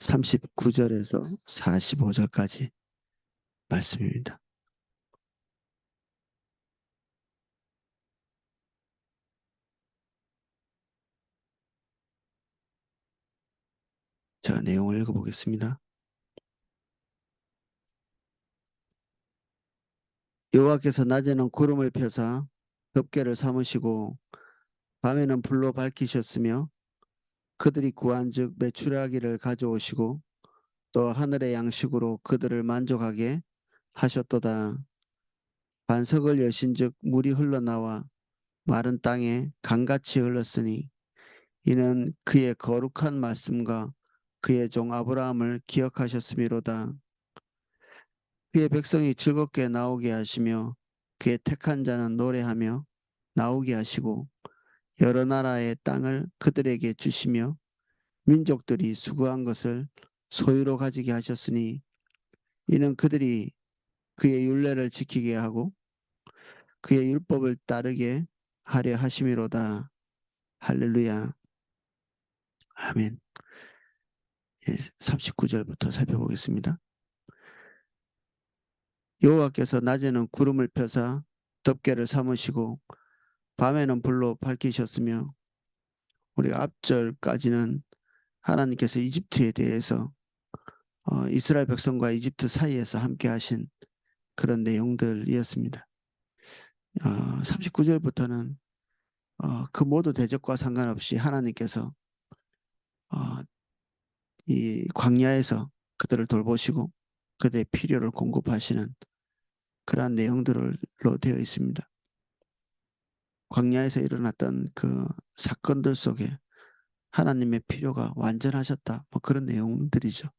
39절에서 45절까지 말씀입니다. 자, 내용을 읽어보겠습니다. 여호와께서 낮에는 구름을 펴사 덮개를 삼으시고 밤에는 불로 밝히셨으며 그들이 구한즉 메추라기를 가져오시고 또 하늘의 양식으로 그들을 만족하게 하셨도다. 반석을 여신즉 물이 흘러나와 마른 땅에 강같이 흘렀으니 이는 그의 거룩한 말씀과 그의 종 아브라함을 기억하셨음이로다. 그의 백성이 즐겁게 나오게 하시며 그의 택한 자는 노래하며 나오게 하시고 여러 나라의 땅을 그들에게 주시며 민족들이 수고한 것을 소유로 가지게 하셨으니 이는 그들이 그의 율례를 지키게 하고 그의 율법을 따르게 하려 하심이로다. 할렐루야. 아멘. 예, 39절부터 살펴보겠습니다. 여호와께서 낮에는 구름을 펴사 덮개를 삼으시고 밤에는 불로 밝히셨으며 우리 앞절까지는 하나님께서 이집트에 대해서 어, 이스라엘 백성과 이집트 사이에서 함께 하신 그런 내용들이었습니다. 어, 39절부터는 어, 그 모두 대적과 상관없이 하나님께서 어, 이 광야에서 그들을 돌보시고 그들의 필요를 공급하시는 그러한 내용들로 되어 있습니다. 광야에서 일어났던 그 사건들 속에 하나님의 필요가 완전하셨다. 뭐 그런 내용들이죠.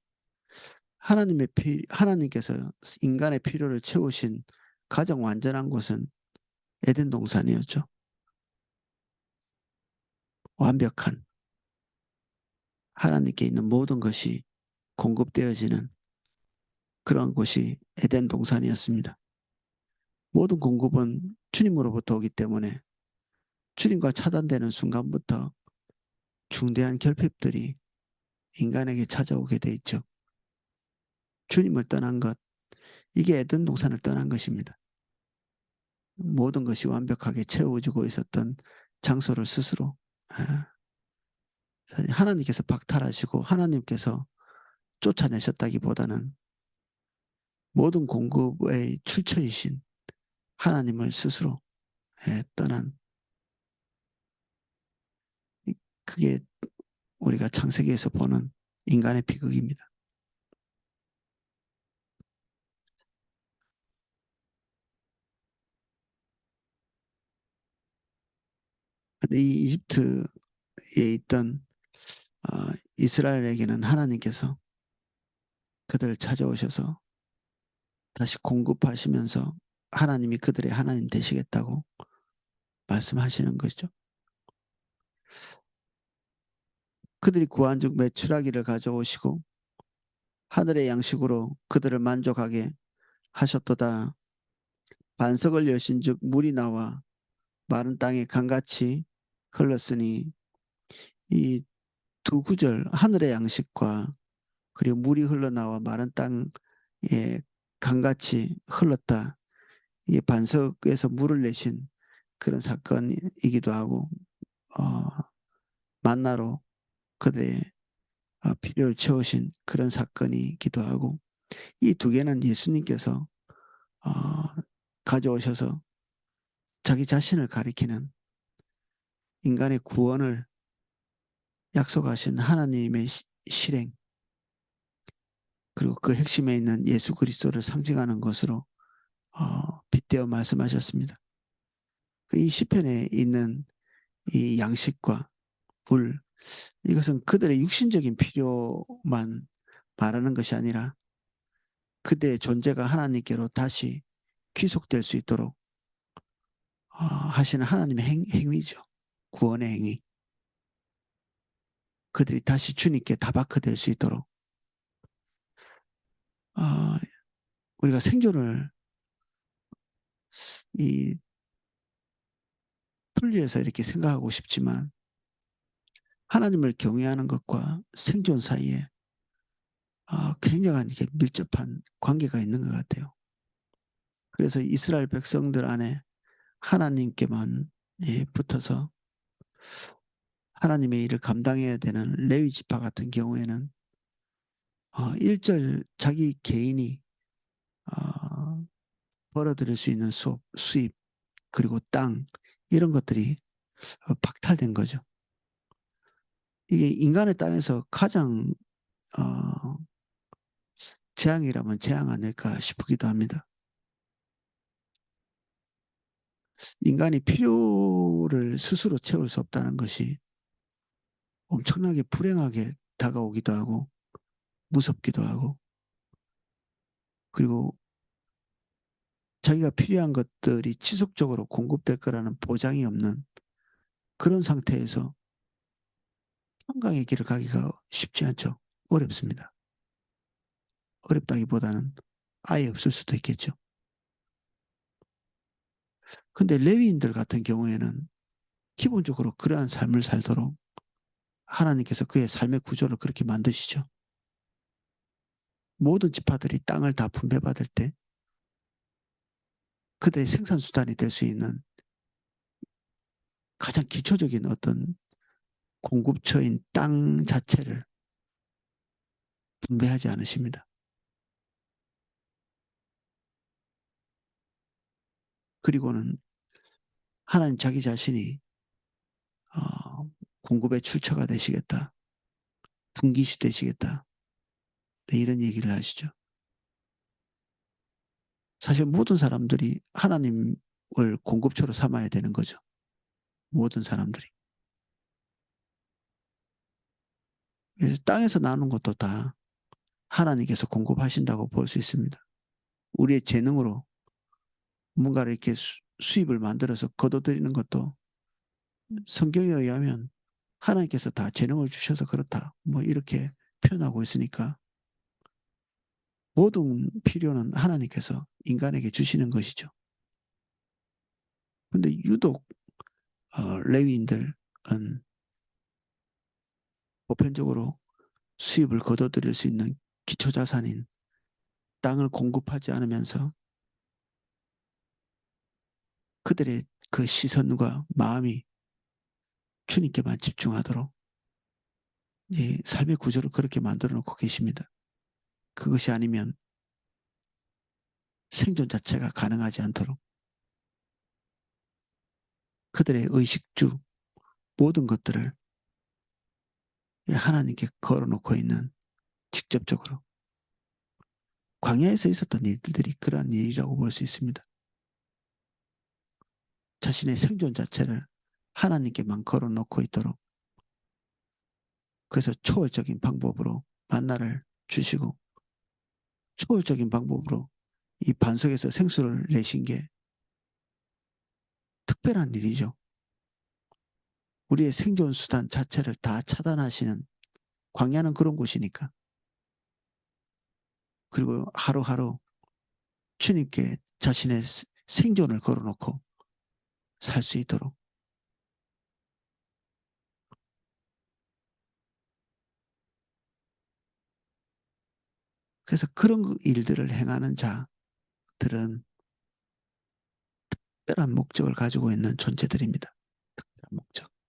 하나님의 피, 하나님께서 인간의 필요를 채우신 가장 완전한 곳은 에덴 동산이었죠. 완벽한 하나님께 있는 모든 것이 공급되어지는 그런 곳이 에덴 동산이었습니다. 모든 공급은 주님으로부터 오기 때문에 주님과 차단되는 순간부터 중대한 결핍들이 인간에게 찾아오게 돼 있죠. 주님을 떠난 것, 이게 에덴 동산을 떠난 것입니다. 모든 것이 완벽하게 채워지고 있었던 장소를 스스로 아, 하나님께서 박탈하시고 하나님께서 쫓아내셨다기보다는 모든 공급의 출처이신 하나님을 스스로 예, 떠난 그게 우리가 창세기에서 보는 인간의 비극입니다. 이 이집트에 있던 어, 이스라엘에게는 하나님께서 그들을 찾아오셔서 다시 공급하시면서 하나님이 그들의 하나님 되시겠다고 말씀하시는 거죠. 그들이 구한 즉 매출하기를 가져오시고 하늘의 양식으로 그들을 만족하게 하셨도다. 반석을 여신 즉 물이 나와 마른 땅에 강같이 흘렀으니 이 두 구절 하늘의 양식과 그리고 물이 흘러나와 마른 땅에 강같이 흘렀다. 이게 반석에서 물을 내신 그런 사건이기도 하고 어, 만나로 그들의 어, 필요를 채우신 그런 사건이기도 하고 이 두 개는 예수님께서 어, 가져오셔서 자기 자신을 가리키는 인간의 구원을 약속하신 하나님의 실행 그리고 그 핵심에 있는 예수 그리스도를 상징하는 것으로 어, 빗대어 말씀하셨습니다. 그이 시편에 있는 이 양식과 불 이것은 그들의 육신적인 필요만 말하는 것이 아니라 그들의 존재가 하나님께로 다시 귀속될 수 있도록 어, 하시는 하나님의 행, 행위죠. 구원의 행위. 그들이 다시 주님께 다바크될 수 있도록 어, 우리가 생존을 이 분리해서 이렇게 생각하고 싶지만 하나님을 경외하는 것과 생존 사이에 어, 굉장한 밀접한 관계가 있는 것 같아요. 그래서 이스라엘 백성들 안에 하나님께만 예, 붙어서 하나님의 일을 감당해야 되는 레위 지파 같은 경우에는 어, 일절 자기 개인이 어, 벌어들일 수 있는 수업, 수입 그리고 땅 이런 것들이 어, 박탈된 거죠. 이게 인간의 땅에서 가장 어, 재앙이라면 재앙 아닐까 싶기도 합니다. 인간이 필요를 스스로 채울 수 없다는 것이 엄청나게 불행하게 다가오기도 하고 무섭기도 하고 그리고 자기가 필요한 것들이 지속적으로 공급될 거라는 보장이 없는 그런 상태에서 한강의 길을 가기가 쉽지 않죠. 어렵습니다. 어렵다기보다는 아예 없을 수도 있겠죠. 근데 레위인들 같은 경우에는 기본적으로 그러한 삶을 살도록 하나님께서 그의 삶의 구조를 그렇게 만드시죠. 모든 지파들이 땅을 다 분배받을 때 그들의 생산수단이 될 수 있는 가장 기초적인 어떤 공급처인 땅 자체를 분배하지 않으십니다. 그리고는 하나님 자기 자신이 어, 공급의 출처가 되시겠다. 분기시 되시겠다. 네, 이런 얘기를 하시죠. 사실 모든 사람들이 하나님을 공급처로 삼아야 되는 거죠. 모든 사람들이. 땅에서 나는 것도 다 하나님께서 공급하신다고 볼 수 있습니다. 우리의 재능으로 뭔가를 이렇게 수, 수입을 만들어서 거둬들이는 것도 성경에 의하면 하나님께서 다 재능을 주셔서 그렇다. 뭐 이렇게 표현하고 있으니까 모든 필요는 하나님께서 인간에게 주시는 것이죠. 근데 유독 어, 레위인들은 보편적으로 수입을 거둬들일 수 있는 기초자산인 땅을 공급하지 않으면서 그들의 그 시선과 마음이 주님께만 집중하도록 예, 삶의 구조를 그렇게 만들어 놓고 계십니다. 그것이 아니면 생존 자체가 가능하지 않도록 그들의 의식주 모든 것들을 하나님께 걸어놓고 있는 직접적으로 광야에서 있었던 일들이 그러한 일이라고 볼 수 있습니다. 자신의 생존 자체를 하나님께만 걸어놓고 있도록 그래서 초월적인 방법으로 만나를 주시고 초월적인 방법으로 이 반석에서 생수를 내신 게 특별한 일이죠. 우리의 생존 수단 자체를 다 차단하시는 광야는 그런 곳이니까. 그리고 하루하루 주님께 자신의 생존을 걸어놓고 살 수 있도록 그래서 그런 일들을 행하는 자들은 특별한 목적을 가지고 있는 존재들입니다. 특별한 목적.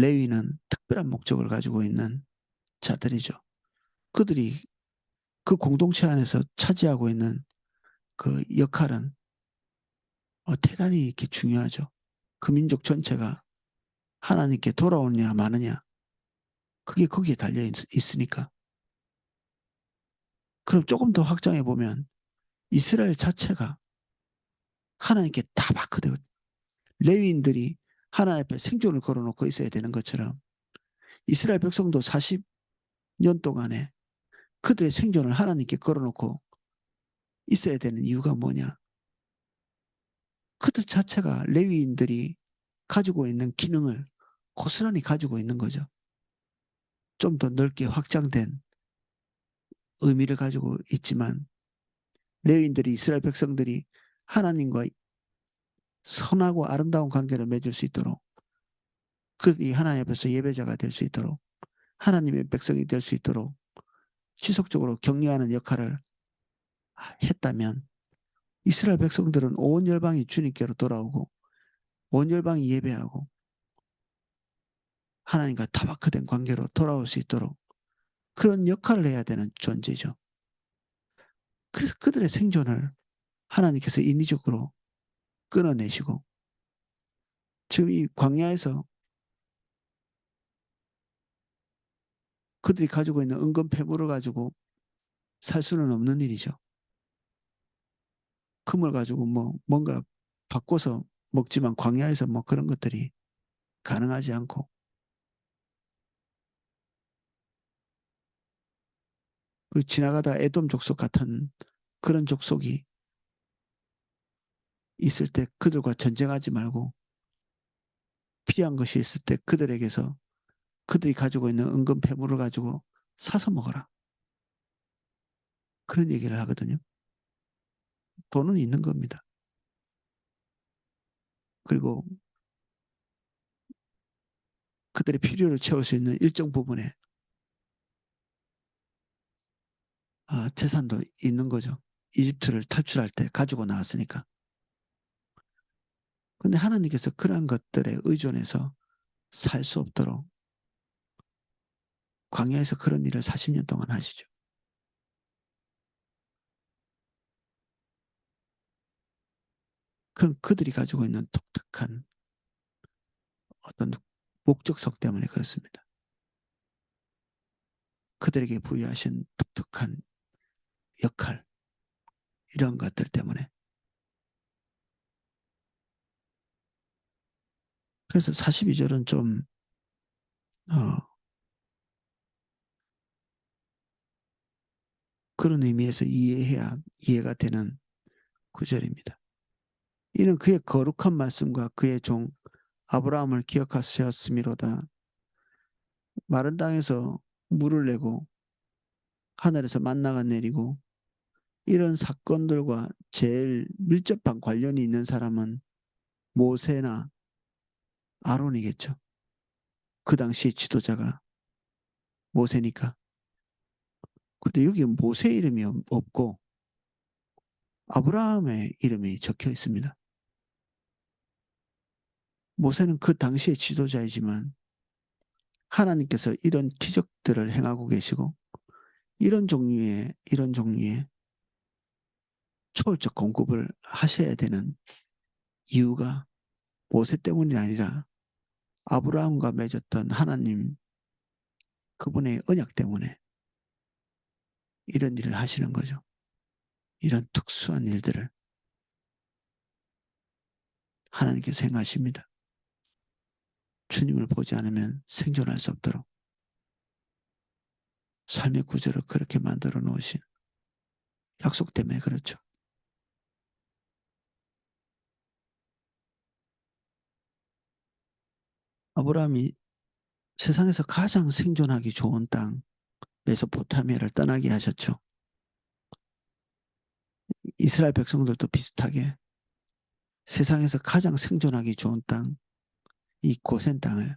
레위는 특별한 목적을 가지고 있는 자들이죠. 그들이 그 공동체 안에서 차지하고 있는 그 역할은 어, 대단히 이렇게 중요하죠. 그 민족 전체가 하나님께 돌아오느냐 마느냐 그게 거기에 달려 있, 있으니까 그럼 조금 더 확장해 보면 이스라엘 자체가 하나님께 다 받거든요. 레위인들이 하나님 앞에 생존을 걸어놓고 있어야 되는 것처럼 이스라엘 백성도 40년 동안에 그들의 생존을 하나님께 걸어놓고 있어야 되는 이유가 뭐냐? 그들 자체가 레위인들이 가지고 있는 기능을 고스란히 가지고 있는 거죠. 좀 더 넓게 확장된 의미를 가지고 있지만 레위인들이 이스라엘 백성들이 하나님과 선하고 아름다운 관계를 맺을 수 있도록 그들이 하나님 앞에서 예배자가 될 수 있도록 하나님의 백성이 될 수 있도록 지속적으로 격려하는 역할을 했다면 이스라엘 백성들은 온 열방이 주님께로 돌아오고 온 열방이 예배하고 하나님과 타박화된 관계로 돌아올 수 있도록 그런 역할을 해야 되는 존재죠. 그래서 그들의 생존을 하나님께서 인위적으로 끊어내시고 지금 이 광야에서 그들이 가지고 있는 은근 폐물을 가지고 살 수는 없는 일이죠. 금을 가지고 뭐 뭔가 바꿔서 먹지만 광야에서 뭐 그런 것들이 가능하지 않고 그 지나가다 애돔 족속 같은 그런 족속이 있을 때 그들과 전쟁하지 말고 필요한 것이 있을 때 그들에게서 그들이 가지고 있는 은근 폐물을 가지고 사서 먹어라. 그런 얘기를 하거든요. 돈은 있는 겁니다. 그리고 그들의 필요를 채울 수 있는 일정 부분에 아, 재산도 있는 거죠. 이집트를 탈출할 때 가지고 나왔으니까. 근데 하나님께서 그러한 것들에 의존해서 살 수 없도록 광야에서 그런 일을 40년 동안 하시죠. 그건 그들이 가지고 있는 독특한 어떤 목적성 때문에 그렇습니다. 그들에게 부여하신 독특한 역할, 이런 것들 때문에. 그래서 42절은 좀, 어, 그런 의미에서 이해해야 이해가 되는 구절입니다. 이는 그의 거룩한 말씀과 그의 종 아브라함을 기억하셨음이로다. 마른 땅에서 물을 내고 하늘에서 만나가 내리고 이런 사건들과 제일 밀접한 관련이 있는 사람은 모세나 아론이겠죠. 그 당시 지도자가 모세니까. 근데 여기 모세 이름이 없고 아브라함의 이름이 적혀 있습니다. 모세는 그 당시의 지도자이지만 하나님께서 이런 기적들을 행하고 계시고 이런 종류의 이런 종류의 초월적 공급을 하셔야 되는 이유가 모세 때문이 아니라 아브라함과 맺었던 하나님 그분의 언약 때문에 이런 일을 하시는 거죠. 이런 특수한 일들을 하나님께서 행하십니다. 주님을 보지 않으면 생존할 수 없도록 삶의 구조를 그렇게 만들어 놓으신 약속 때문에 그렇죠. 아브라함이 세상에서 가장 생존하기 좋은 땅 메소포타미아를 떠나게 하셨죠. 이스라엘 백성들도 비슷하게 세상에서 가장 생존하기 좋은 땅, 이 고센 땅을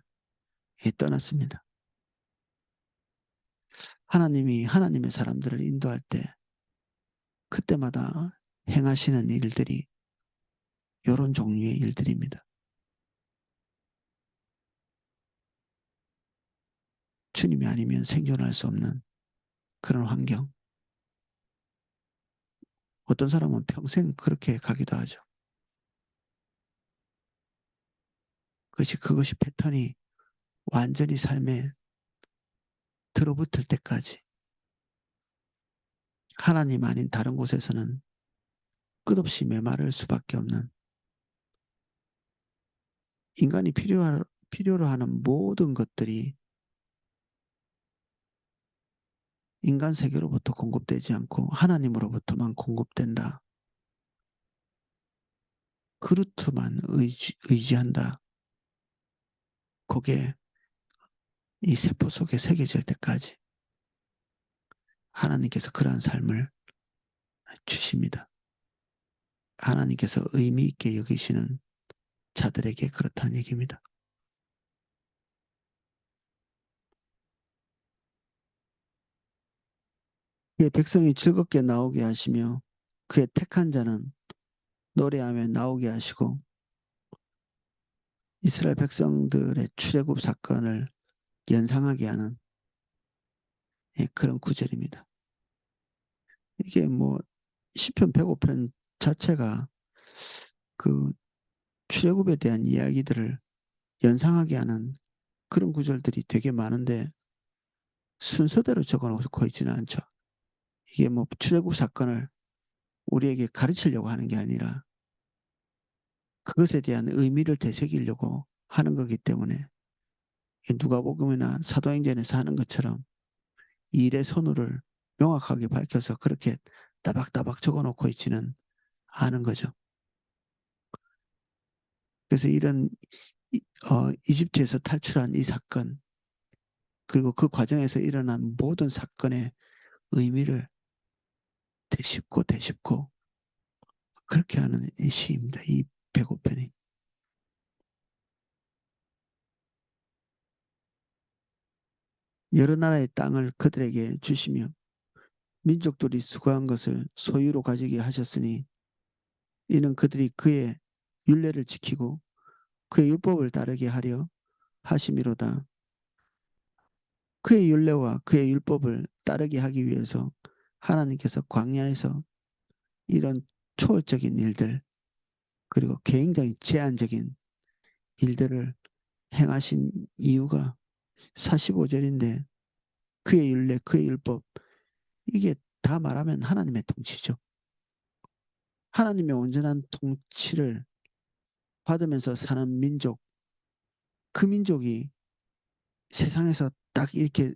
떠났습니다. 하나님이 하나님의 사람들을 인도할 때 그때마다 행하시는 일들이 이런 종류의 일들입니다. 주님이 아니면 생존할 수 없는 그런 환경. 어떤 사람은 평생 그렇게 가기도 하죠. 그것이 그것이 패턴이 완전히 삶에 들어붙을 때까지 하나님 아닌 다른 곳에서는 끝없이 메마를 수밖에 없는 인간이 필요하, 필요로 하는 모든 것들이 인간 세계로부터 공급되지 않고 하나님으로부터만 공급된다. 그루트만 의지, 의지한다. 그게 이 세포 속에 새겨질 때까지 하나님께서 그러한 삶을 주십니다. 하나님께서 의미 있게 여기시는 자들에게 그렇다는 얘기입니다. 그의 백성이 즐겁게 나오게 하시며 그의 택한 자는 노래하며 나오게 하시고 이스라엘 백성들의 출애굽 사건을 연상하게 하는 예, 그런 구절입니다. 이게 뭐 시편 105편 자체가 그 출애굽에 대한 이야기들을 연상하게 하는 그런 구절들이 되게 많은데 순서대로 적어놓고 있지는 않죠. 이게 뭐 출애굽 사건을 우리에게 가르치려고 하는 게 아니라 그것에 대한 의미를 되새기려고 하는 거기 때문에 누가복음이나 사도행전에서 하는 것처럼 일의 선호를 명확하게 밝혀서 그렇게 따박따박 적어놓고 있지는 않은 거죠. 그래서 이런 어, 이집트에서 탈출한 이 사건 그리고 그 과정에서 일어난 모든 사건의 의미를 되짚고 되짚고 그렇게 하는 이 시입니다. 이 105편이. 여러 나라의 땅을 그들에게 주시며 민족들이 수고한 것을 소유로 가지게 하셨으니 이는 그들이 그의 율례를 지키고 그의 율법을 따르게 하려 하심이로다. 그의 율례와 그의 율법을 따르게 하기 위해서 하나님께서 광야에서 이런 초월적인 일들 그리고 굉장히 제한적인 일들을 행하신 이유가 45절인데 그의 율례, 그의 율법 이게 다 말하면 하나님의 통치죠. 하나님의 온전한 통치를 받으면서 사는 민족 그 민족이 세상에서 딱 이렇게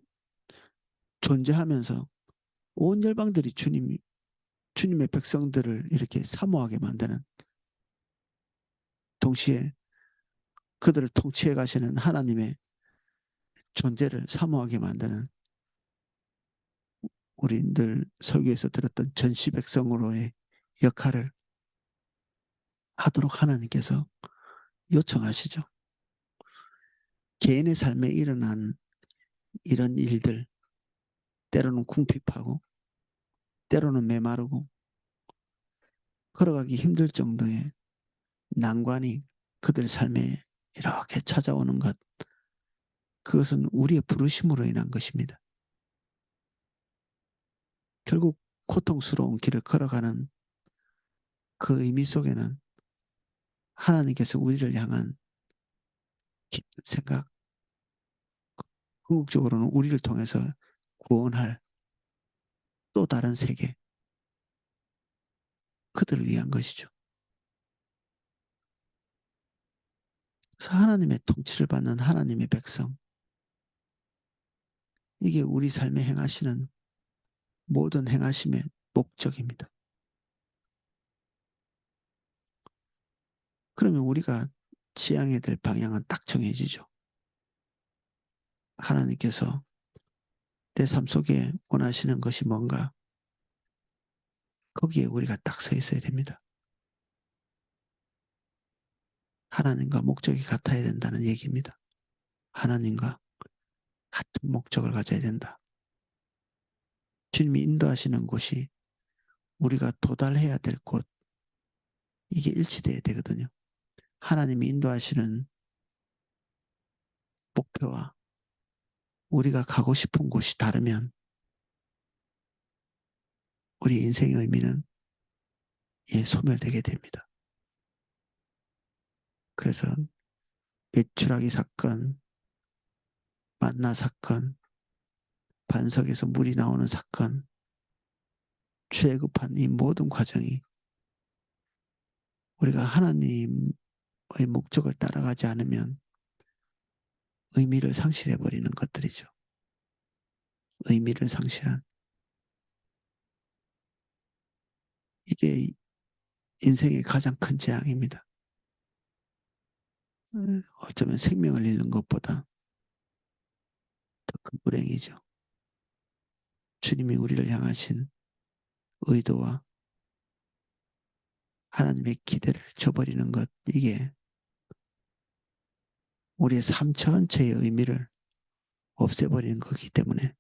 존재하면서 온 열방들이 주님 주님의 백성들을 이렇게 사모하게 만드는 동시에 그들을 통치해 가시는 하나님의 존재를 사모하게 만드는 우리 늘 설교에서 들었던 전시 백성으로의 역할을 하도록 하나님께서 요청하시죠. 개인의 삶에 일어난 이런 일들 때로는 궁핍하고 때로는 메마르고 걸어가기 힘들 정도의 난관이 그들 삶에 이렇게 찾아오는 것 그것은 우리의 부르심으로 인한 것입니다. 결국 고통스러운 길을 걸어가는 그 의미 속에는 하나님께서 우리를 향한 깊은 생각, 궁극적으로는 우리를 통해서 구원할 또 다른 세계, 그들을 위한 것이죠. 그래서 하나님의 통치를 받는 하나님의 백성, 이게 우리 삶에 행하시는 모든 행하심의 목적입니다. 그러면 우리가 지향해야 될 방향은 딱 정해지죠. 하나님께서 내 삶 속에 원하시는 것이 뭔가 거기에 우리가 딱 서 있어야 됩니다. 하나님과 목적이 같아야 된다는 얘기입니다. 하나님과 같은 목적을 가져야 된다. 주님이 인도하시는 곳이 우리가 도달해야 될 곳, 이게 일치돼야 되거든요. 하나님이 인도하시는 목표와 우리가 가고 싶은 곳이 다르면 우리 인생의 의미는 예, 소멸되게 됩니다. 그래서 매출하기 사건, 만나 사건, 반석에서 물이 나오는 사건, 취급한 이 모든 과정이 우리가 하나님의 목적을 따라가지 않으면 의미를 상실해 버리는 것들이죠. 의미를 상실한. 이게 인생의 가장 큰 재앙입니다. 음, 어쩌면 생명을 잃는 것보다 더 큰 불행이죠. 주님이 우리를 향하신 의도와 하나님의 기대를 저버리는 것, 이게 우리의 삶 전체의 의미를 없애버리는 거기 때문에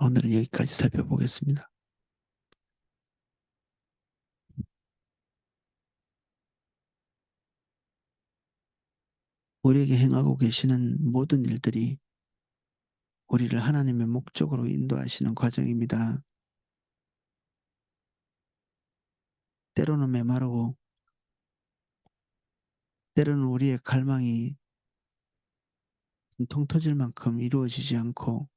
오늘은 여기까지 살펴보겠습니다. 우리에게 행하고 계시는 모든 일들이 우리를 하나님의 목적으로 인도하시는 과정입니다. 때로는 메마르고 때로는 우리의 갈망이 통 터질 만큼 이루어지지 않고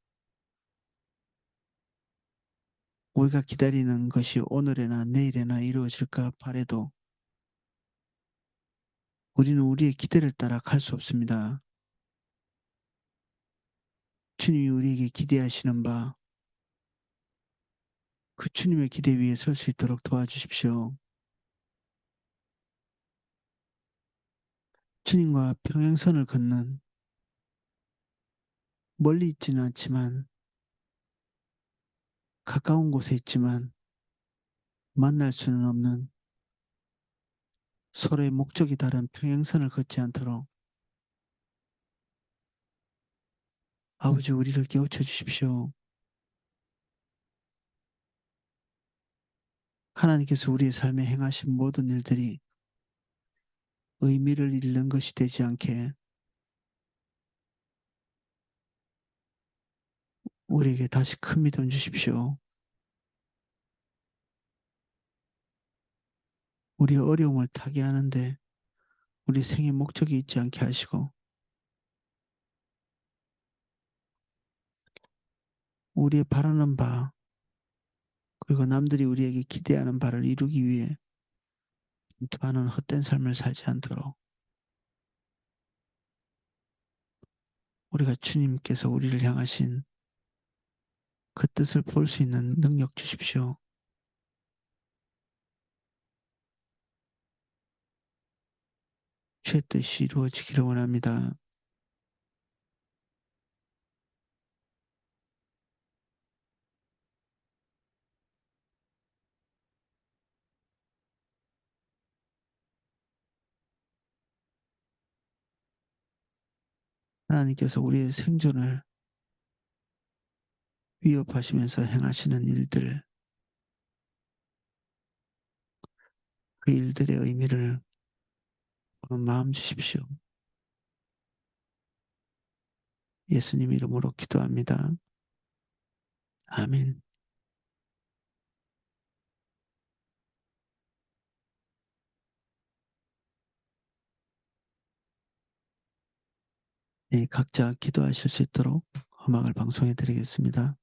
우리가 기다리는 것이 오늘에나 내일에나 이루어질까 바래도 우리는 우리의 기대를 따라 갈 수 없습니다. 주님이 우리에게 기대하시는 바, 그 주님의 기대 위에 설 수 있도록 도와주십시오. 주님과 평행선을 걷는 멀리 있지는 않지만 가까운 곳에 있지만 만날 수는 없는 서로의 목적이 다른 평행선을 걷지 않도록 아버지 우리를 깨우쳐 주십시오. 하나님께서 우리의 삶에 행하신 모든 일들이 의미를 잃는 것이 되지 않게 우리에게 다시 큰 믿음 주십시오. 우리의 어려움을 타게 하는데 우리 생의 목적이 있지 않게 하시고 우리의 바라는 바 그리고 남들이 우리에게 기대하는 바를 이루기 위해 분투하는 헛된 삶을 살지 않도록 우리가 주님께서 우리를 향하신 그 뜻을 볼 수 있는 능력 주십시오. 주의 뜻이 이루어지기를 원합니다. 하나님께서 우리의 생존을 위협하시면서 행하시는 일들, 그 일들의 의미를 마음 주십시오. 예수님 이름으로 기도합니다. 아멘. 네, 각자 기도하실 수 있도록 음악을 방송해 드리겠습니다.